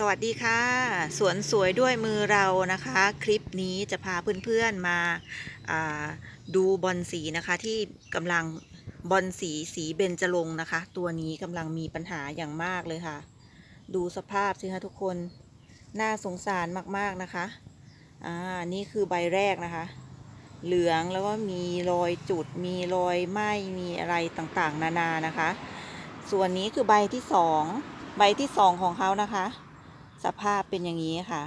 สวัสดีค่ะ สวนสวยด้วยมือเรานะคะ คลิปนี้จะพาเพื่อนๆมาอ่าดูบอลสีนะคะ ที่กำลังบอลสีสีเบญจรงนะคะ ตัวนี้กำลังมีปัญหาอย่างมากเลยค่ะ ดูสภาพสิคะทุกคนน่าสงสารมากๆนะคะอ่านี่คือใบแรกนะคะ เหลืองแล้วก็มีรอยจุด มีรอยไหม้มีอะไรต่างๆ นานานะคะ ส่วนนี้คือใบที่สองใบที่สองของเขานะคะ สภาพเป็นอย่างนี้ค่ะ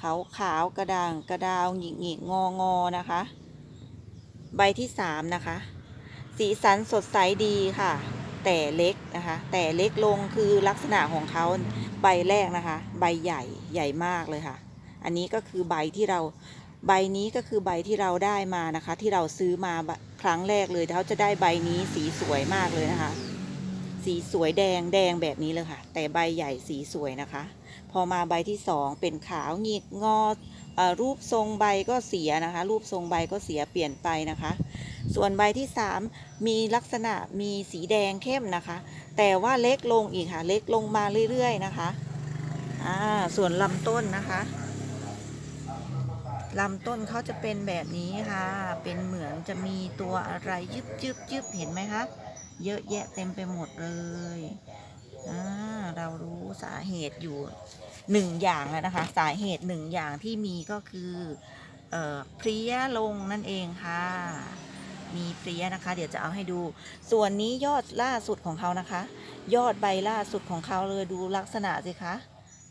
ขาวขาวกระด่างกระดาวหงิกหงิกงองอนะคะ ใบที่สามนะคะ สีสันสดใสดีค่ะ แต่เล็กนะคะ แต่เล็กลงคือลักษณะของเขาใบแรกนะคะ ใบใหญ่ใหญ่มากเลยค่ะ อันนี้ก็คือใบที่เราใบนี้ก็คือใบที่เราได้มานะคะ ที่เราซื้อมาครั้งแรกเลยเขาจะได้ใบนี้สีสวยมากเลยนะคะ สีสวยแดงแดงแบบนี้เลยค่ะ แต่ใบใหญ่สีสวยนะคะ พอมาใบที่สองเป็นขาวหงิกงอรูปทรงใบก็เสียนะคะ รูปทรงใบก็เสียเปลี่ยนไปนะคะ ส่วนใบที่สามมีลักษณะมีสีแดงเข้มนะคะ แต่ว่าเล็กลงอีกค่ะ เล็กลงมาเรื่อยๆนะคะอ่าส่วนลำต้นนะคะลำต้นเขาจะเป็นแบบนี้ค่ะ เป็นเหมือนจะมีตัวอะไรยึบยึบยึบเห็นไหมคะ เยอะแยะเต็มไปหมดเลยอ่า เรารู้สาเหตุอยู่หนึ่งอย่างแล้วนะคะ สาเหตุหนึ่งอย่างที่มีก็คือเอ่อเพลี้ยลงนั่นเองค่ะ มีเพลี้ยนะคะ เดี๋ยวจะเอาให้ดู ส่วนนี้ยอดล่าสุดของเขานะคะ ยอดใบล่าสุดของเขาเลยดูลักษณะสิคะ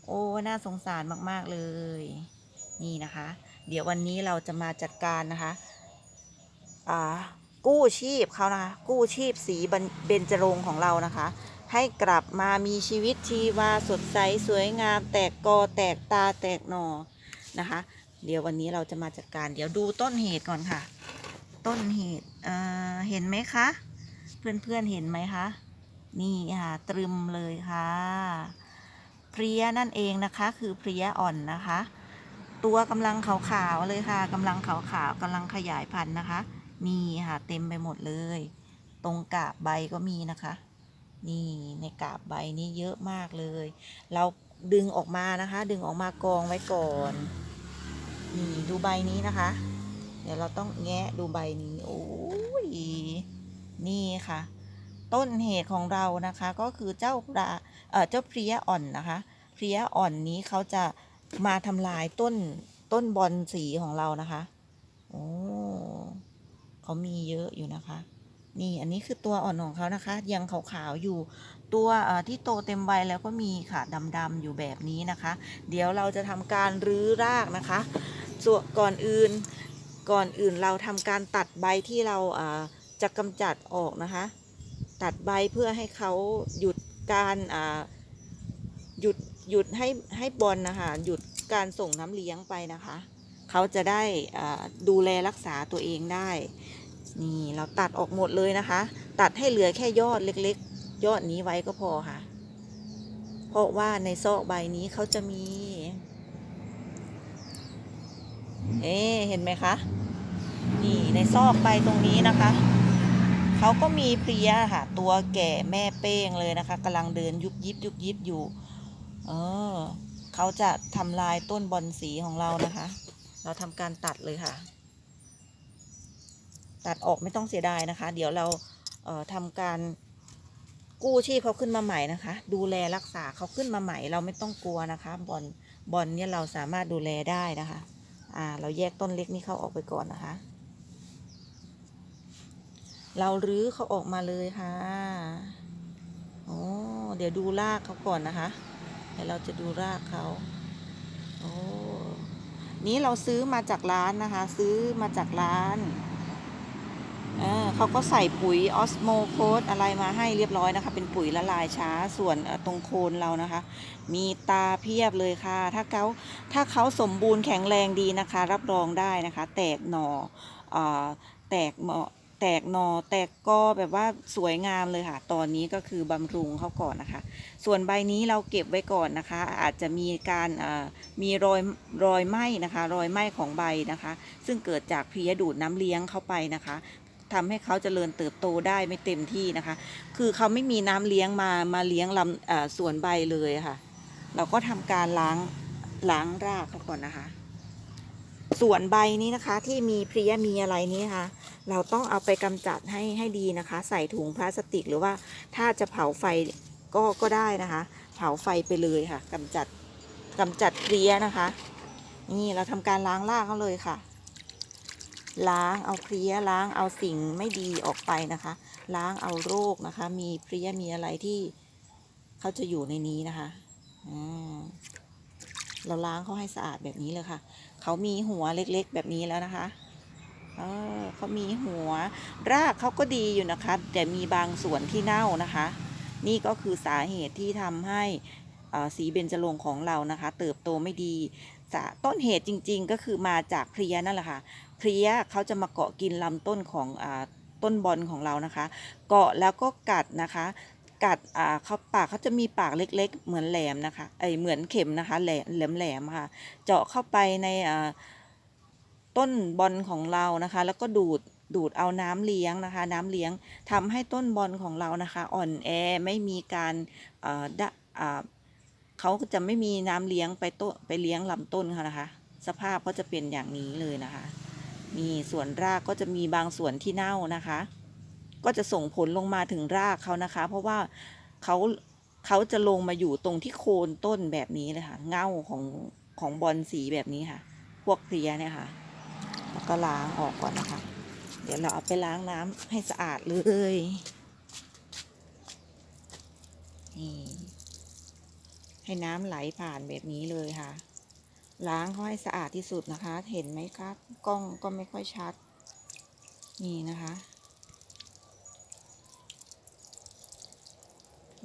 โอ้น่าสงสารมาก ๆ เลย นี่นะคะ เดี๋ยววันนี้เราจะมาจัดการนะคะอ่ากู้ชีพเขานะคะ กู้ชีพสีเบญจรงของเรานะคะ ให้กลับมามีชีวิตชีวาสดใสสวยงาม แตกกอแตกตาแตกหนอนะคะ เดี๋ยววันนี้เราจะมาจัดการ เดี๋ยวดูต้นเหตุก่อนค่ะ ต้นเหตุเอ่อเห็นไหมคะ เพื่อนๆเห็นไหมคะนี่ค่ะตรึมเลยค่ะเพลียนั่นเองนะคะ คือเพลียอ่อนนะคะ ตัวกำลังขาวๆเลยค่ะกำลังขาวๆกำลังขยายพันธุ์นะคะมีค่ะเต็มไปหมดเลย ตรงกาบใบก็มีนะคะ นี่ในกาบใบนี่เยอะมากเลย เราดึงออกมานะคะ ดึงออกมากองไว้ก่อน นี่ดูใบนี้นะคะ เดี๋ยวเราต้องแงะดูใบนี้โอ้ยนี่ค่ะ ต้นเหตุของเรานะคะก็คือเจ้าปลาเอ่อเจ้าเพลียอ่อนนะคะเพลียอ่อนนี้เขาจะมาทำลายต้นต้นบอลสีของเรานะคะโอ้เขามีเยอะอยู่นะคะ นี่อันนี้คือตัวอ่อนของเขานะคะ ยังขาวๆอยู่ตัวที่โตเต็มใบแล้วก็มีค่ะดำๆอยู่แบบนี้นะคะ เดี๋ยวเราจะทำการรื้อรากนะคะส่วนก่อนอื่นก่อนอื่นเราทำการตัดใบที่เราจะกำจัดออกนะคะ ตัดใบเพื่อให้เขาหยุดการหยุดหยุดให้ให้บอลนะคะหยุดการส่งน้ำเลี้ยงไปนะคะ เขาจะได้ดูแลรักษาตัวเองได้ นี่เราตัดออกหมดเลยนะคะ ตัดให้เหลือแค่ยอดเล็กๆ ยอดนี้ไว้ก็พอค่ะ เพราะว่าในซอกใบนี้เขาจะมี เอ๊ะเห็นไหมคะ นี่ในซอกใบตรงนี้นะคะเขาก็มีเพลียค่ะ ตัวแก่แม่เป้งเลยนะคะกำลังเดินยุบยิบยุบยิบอยู่ เออเขาจะทำลายต้นบอนสีของเรานะคะ เราทำการตัดเลยค่ะ ตัดออกไม่ต้องเสียดายนะคะ เดี๋ยวเราเทำการกู้ชีพเขาขึ้นมาใหม่นะคะ ดูแลรักษาเขาขึ้นมาใหม่ เราไม่ต้องกลัวนะคะบอลบอลเนี่ยเราสามารถดูแลได้นะคะ อ่า เราแยกต้นเล็กนี่เขาออกไปก่อนนะคะ เรารื้อเขาออกมาเลยค่ะโอ้เดี๋ยวดูรากเขาก่อนนะคะเดี๋ยวเราจะดูรากเขาโอ้นี้เราซื้อมาจากร้านนะคะ ซื้อมาจากร้าน เออเขาก็ใส่ปุ๋ยออสโมโคดอะไรมาให้เรียบร้อยนะคะ เป็นปุ๋ยละลายช้าส่วนตรงโคนเรานะคะ มีตาเพียบเลยค่ะ ถ้าเขาถ้าเขาสมบูรณ์แข็งแรงดีนะคะ รับรองได้นะคะ แตกหนอเอ่อแตกเหมาะแตกหนอแตกกอแบบว่าสวยงามเลยค่ะ ตอนนี้ก็คือบำรุงเขาก่อนนะคะ ส่วนใบนี้เราเก็บไว้ก่อนนะคะ อาจจะมีการมีรอยรอยไหมนะคะ รอยไหมของใบนะคะ ซึ่งเกิดจากเพลียดูดน้ำเลี้ยงเข้าไปนะคะ ทำให้เขาเจริญเติบโตได้ไม่เต็มที่นะคะ คือเขาไม่มีน้ำเลี้ยงมามาเลี้ยงลำส่วนใบเลยค่ะ เราก็ทำการล้างล้างรากเขาก่อนนะคะ ส่วนใบนี้นะคะที่มีเพลียมีอะไรนี้นะคะเราต้องเอาไปกำจัดให้ให้ดีนะคะ ใส่ถุงพลาสติกหรือว่าถ้าจะเผาไฟก็ก็ได้นะคะ เผาไฟไปเลยค่ะกำจัดกำจัดเพลียนะคะ นี่เราทำการล้างรากเขาเลยค่ะ ล้างเอาเพลี้ยล้างเอาสิ่งไม่ดีออกไปนะคะ ล้างเอาโรคนะคะ มีเพลี้ยมีอะไรที่เขาจะอยู่ในนี้นะคะอเราล้างเขาให้สะอาดแบบนี้เลยค่ะ เขามีหัวเล็กๆแบบนี้แล้วนะคะเออเขามีหัว รากเขาก็ดีอยู่นะคะ แต่มีบางส่วนที่เน่านะคะ นี่ก็คือสาเหตุที่ทำให้สีเบญจรงค์ของเรานะคะ เติบโตไม่ดีสาต้นเหตุจริง ๆ ก็คือมาจากเพลี้ยนั่นแหละค่ะ เพลี้ยเขาจะมาเกาะกินลำต้นของอต้นบอลของเรานะคะ เกาะแล้วก็กัดนะคะกัดอ่าเขาปากเขาจะมีปากเล็ก ๆ เหมือนแหลมนะคะไอเหมือนเข็มนะคะแหลมแหลมแหลมๆค่ะ เจาะเข้าไปในอ่าต้นบอลของเรานะคะ แล้วก็ดูดดูดเอาน้ำเลี้ยงนะคะ น้ำเลี้ยงทำให้ต้นบอลของเรานะคะ อ่อนแอไม่มีการเอ่อดอ่าเขาจะไม่มีน้ำเลี้ยงไปต้นไปเลี้ยงลำต้นเขานะคะ สภาพก็จะเป็นอย่างนี้เลยนะคะ มีส่วนรากก็จะมีบางส่วนที่เน่านะคะ ก็จะส่งผลลงมาถึงรากเขานะคะ เพราะว่าเขาเขาจะลงมาอยู่ตรงที่โคนต้นแบบนี้เลยค่ะ เง่าของของบอลสีแบบนี้ค่ะ พวกเพลียเนี่ยค่ะ แล้วก็ล้างออกก่อนนะคะ เดี๋ยวเราเอาไปล้างน้ำให้สะอาดเลยนี่ให้น้ำไหลผ่านแบบนี้เลยค่ะ ล้างเขาให้สะอาดที่สุดนะคะ เห็นไหมครับกล้องก็ไม่ค่อยชัด นี่นะคะ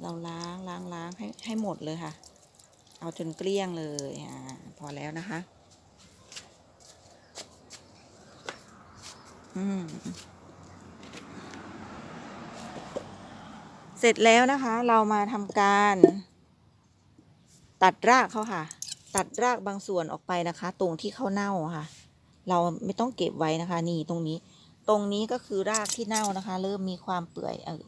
เราล้างล้างล้างให้ให้หมดเลยค่ะ เอาจนเกลี้ยงเลยอ่าพอแล้วนะคะ อืมเสร็จแล้วนะคะ เรามาทำการ ตัดรากเขาค่ะ ตัดรากบางส่วนออกไปนะคะ ตรงที่เขาเน่าค่ะ เราไม่ต้องเก็บไว้นะคะ นี่ตรงนี้ ตรงนี้ก็คือรากที่เน่านะคะ เริ่มมีความเปื่อยเออ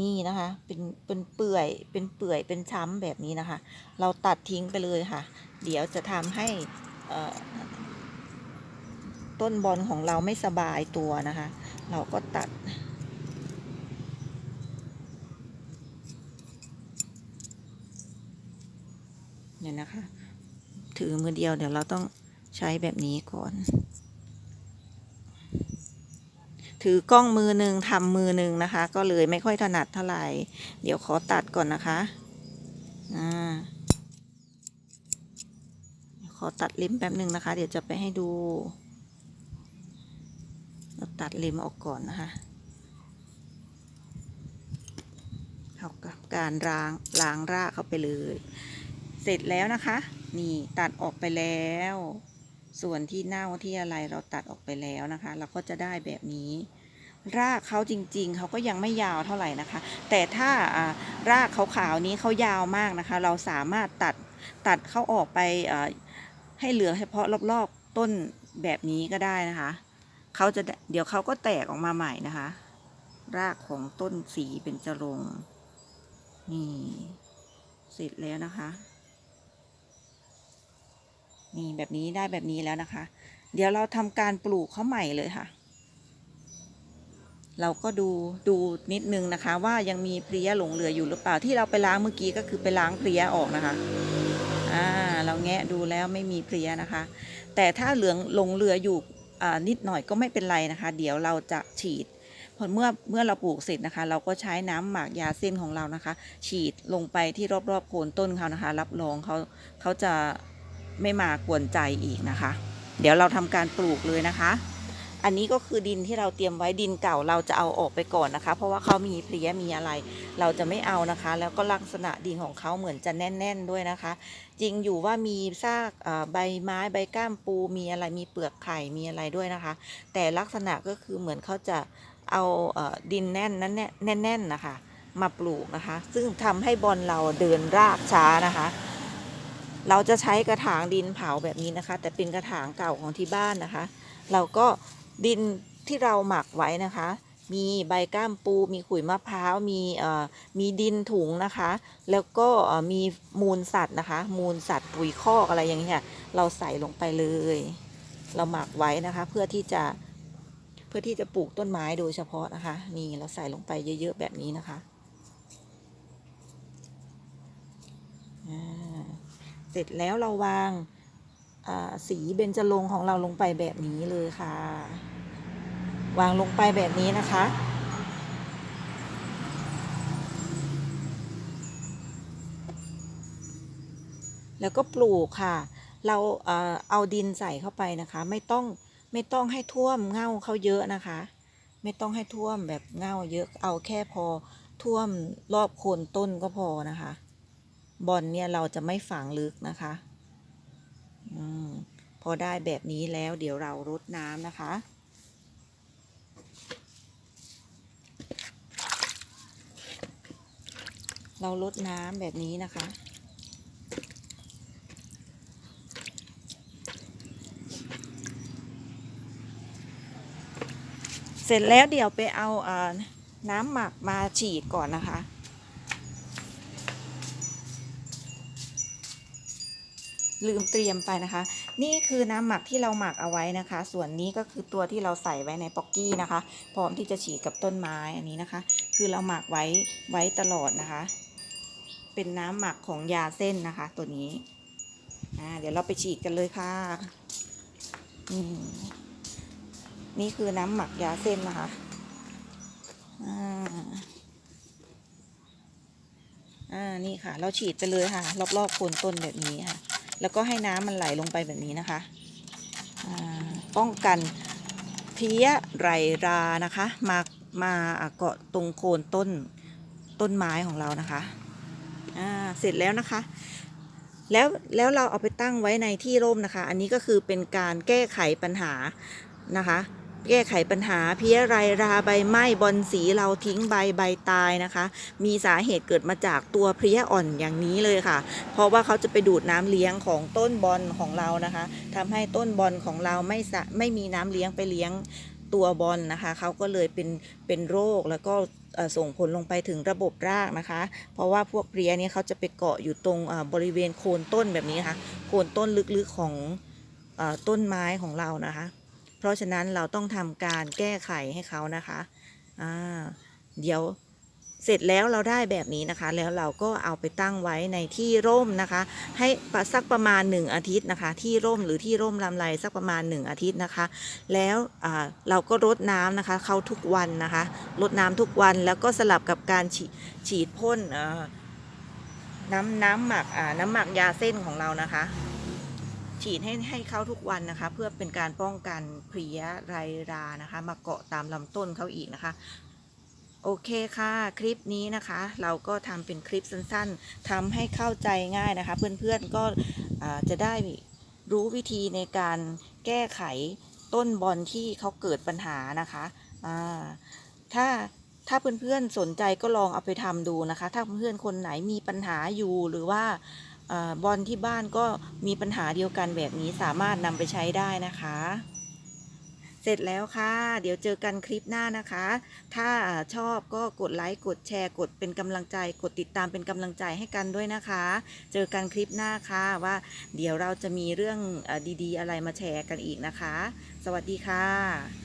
นี่นะคะ เป็นเป็นเปื่อยเป็นเปื่อยเป็นช้ำแบบนี้นะคะ เราตัดทิ้งไปเลยค่ะ เดี๋ยวจะทำให้เอ่อต้นบอลของเราไม่สบายตัวนะคะ เราก็ตัดเนี่ยนะคะ ถือมือเดียวเดี๋ยวเราต้องใช้แบบนี้ก่อน ถือกล้องมือหนึ่งทำมือหนึ่งนะคะ ก็เลยไม่ค่อยถนัดเท่าไหร่ เดี๋ยวขอตัดก่อนนะคะอ่าขอตัดเล็มแป๊บหนึ่งนะคะ เดี๋ยวจะไปให้ดูเราตัดเล็มออกก่อนนะคะเอากับการล้างล้างรากเข้าไปเลย เสร็จแล้วนะคะ นี่ตัดออกไปแล้ว ส่วนที่เน่าที่อะไรเราตัดออกไปแล้วนะคะ เราก็จะได้แบบนี้ รากเขาจริงๆ เขาก็ยังไม่ยาวเท่าไหร่นะคะ แต่ถ้ารากขาวๆนี้เขายาวมากนะคะ เราสามารถตัดตัดเขาออกไปให้เหลือเฉพาะรอบๆต้นแบบนี้ก็ได้นะคะเขาจะเดี๋ยวเขาก็แตกออกมาใหม่นะคะ รากของต้นสีเป็นจรงนี่ เสร็จแล้วนะคะ นี่แบบนี้ได้แบบนี้แล้วนะคะ เดี๋ยวเราทำการปลูกเขาใหม่เลยค่ะ เราก็ดูดูนิดนึงนะคะ ว่ายังมีเพลี้ยหลงเหลืออยู่หรือเปล่าที่เราไปล้างเมื่อกี้ก็คือไปล้างเพลี้ยออกนะคะอ่าเราแงะดูแล้วไม่มีเพลี้ยนะคะ แต่ถ้าเหลืองหลงเหลืออยู่อ่านิดหน่อยก็ไม่เป็นไรนะคะ เดี๋ยวเราจะฉีดพอเมื่อเมื่อเราปลูกเสร็จนะคะ เราก็ใช้น้ำหมักยาเส้นของเรานะคะ ฉีดลงไปที่รอบๆโคนต้นเขานะคะ รับรองเขาเขาจะ ไม่มากวนใจอีกนะคะ เดี๋ยวเราทำการปลูกเลยนะคะ อันนี้ก็คือดินที่เราเตรียมไว้ดินเก่าเราจะเอาออกไปก่อนนะคะ เพราะว่าเขามีเพลี้ยมีอะไร เราจะไม่เอานะคะ แล้วก็ลักษณะดินของเขาเหมือนจะแน่น ๆ ด้วยนะคะ จริงอยู่ว่ามีซากใบไม้ใบก้ามปูมีอะไรมีเปลือกไข่มีอะไรด้วยนะคะ แต่ลักษณะก็คือเหมือนเขาจะเอาดินแน่นนั้นแน่นแน่นๆนะคะ มาปลูกนะคะ ซึ่งทำให้บอลเราเดินรากช้านะคะ เราจะใช้กระถางดินเผาแบบนี้นะคะ แต่เป็นกระถางเก่าของที่บ้านนะคะ เราก็ดินที่เราหมักไว้นะคะ มีใบก้ามปูมีขุยมะพร้าวมีเอ่อมีดินถุงนะคะ แล้วก็มีมูลสัตว์นะคะ มูลสัตว์ปุ๋ยคอกอะไรอย่างเงี้ยเราใส่ลงไปเลย เราหมักไว้นะคะ เพื่อที่จะเพื่อที่จะปลูกต้นไม้โดยเฉพาะนะคะ นี่เราใส่ลงไปเยอะๆแบบนี้นะคะอ่า เสร็จแล้วเราวางสีเบญจรงของเราลงไปแบบนี้เลยค่ะ วางลงไปแบบนี้นะคะ แล้วก็ปลูกค่ะ เราเอ่อเอาดินใส่เข้าไปนะคะ ไม่ต้องไม่ต้องให้ท่วมเง่าเขาเยอะนะคะ ไม่ต้องให้ท่วมแบบเง่าเยอะเอาแค่พอท่วมรอบโคนต้นก็พอนะคะ บอลเนี่ยเราจะไม่ฝังลึกนะคะอมพอได้แบบนี้แล้วเดี๋ยวเรารดน้ำนะคะ เราลดน้ำแบบนี้นะคะเสร็จแล้วเดี๋ยวไปเอาเอ่อน้ำหมักมาฉีดก่อนนะคะ ลืมเตรียมไปนะคะ นี่คือน้ำหมักที่เราหมักเอาไว้นะคะ ส่วนนี้ก็คือตัวที่เราใส่ไว้ในป๊อกกี้นะคะ พร้อมที่จะฉีดกับต้นไม้อันนี้นะคะ คือเราหมักไว้ไว้ตลอดนะคะ เป็นน้ำหมักของยาเส้นนะคะ ตัวนี้อ่าเดี๋ยวเราไปฉีดกันเลยค่ะอืมนี่คือน้ำหมักยาเส้นนะคะอ่าอ่านี่ค่ะ เราฉีดไปเลยค่ะ รอบๆโคนต้นแบบนี้ค่ะ แล้วก็ให้น้ำมันไหลลงไปแบบนี้นะคะอ่าป้องกันเพี้ยไรรานะคะมามาเกาะตรงโคนต้นต้นไม้ของเรานะคะอ่าเสร็จแล้วนะคะ แล้วแล้วเราเอาไปตั้งไว้ในที่ร่มนะคะ อันนี้ก็คือเป็นการแก้ไขปัญหานะคะ แก้ไขปัญหาเพี้ยไรราใบไหม้บอลสีเราทิ้งใบใบตายนะคะ มีสาเหตุเกิดมาจากตัวเพลี้ยอ่อนอย่างนี้เลยค่ะ เพราะว่าเขาจะไปดูดน้ำเลี้ยงของต้นบอลของเรานะคะทำให้ต้นบอลของเราไม่สะไม่มีน้ำเลี้ยงไปเลี้ยงตัวบอลนะคะเขาก็เลยเป็นเป็นโรคแล้วก็ส่งผลลงไปถึงระบบรากนะคะ เพราะว่าพวกเพลี้ยเนี่ยเขาจะไปเกาะอยู่ตรงบริเวณโคนต้นแบบนี้นะคะโคนต้นลึกๆของอต้นไม้ของเรานะคะ ราะฉะนั้นเราต้องทำการแก้ไขให้เขานะคะอ่าเดี๋ยวเสร็จแล้วเราได้แบบนี้นะคะ แล้วเราก็เอาไปตั้งไว้ในที่ร่มนะคะ ให้สักประมาณ 1 อาทิตย์นะคะ ที่ร่มหรือที่ร่มลำไรสักประมาณ 1 อาทิตย์นะคะ แล้วเราก็รดน้ำนะคะเขาทุกวันนะคะรดน้ำทุกวันแล้วก็สลับกับการฉีดฉีดพ่นน้ำน้ำหมักน้ำหมักยาเส้นของเรานะคะ ฉีดให้ให้เขาทุกวันนะคะ เพื่อเป็นการป้องกันเพลียไรรานะคะ มาเกาะตามลำต้นเขาอีกนะคะ โอเคค่ะ คลิปนี้นะคะ เราก็ทำเป็นคลิปสั้นๆทำให้เข้าใจง่ายนะคะ เพื่อนๆก็จะได้รู้วิธีในการแก้ไขต้นบอลที่เขาเกิดปัญหานะคะถ้าถ้าเพื่อนๆสนใจก็ลองเอาไปทำดูนะคะ ถ้าเพื่อนๆคนไหนมีปัญหาอยู่หรือว่า อบอลที่บ้านก็มีปัญหาเดียวกันแบบนี้สามารถนำไปใช้ได้นะคะ เสร็จแล้วค่ะ เดี๋ยวเจอกันคลิปหน้านะคะ ถ้าชอบก็กดไลค์กดแชร์ กดเป็นกำลังใจ กดติดตามเป็นกำลังใจให้กันด้วยนะคะ เจอกันคลิปหน้าค่ะว่า เดี๋ยวเราจะมีเรื่องดีๆ อะไรมาแชร์กันอีกนะคะ สวัสดีค่ะ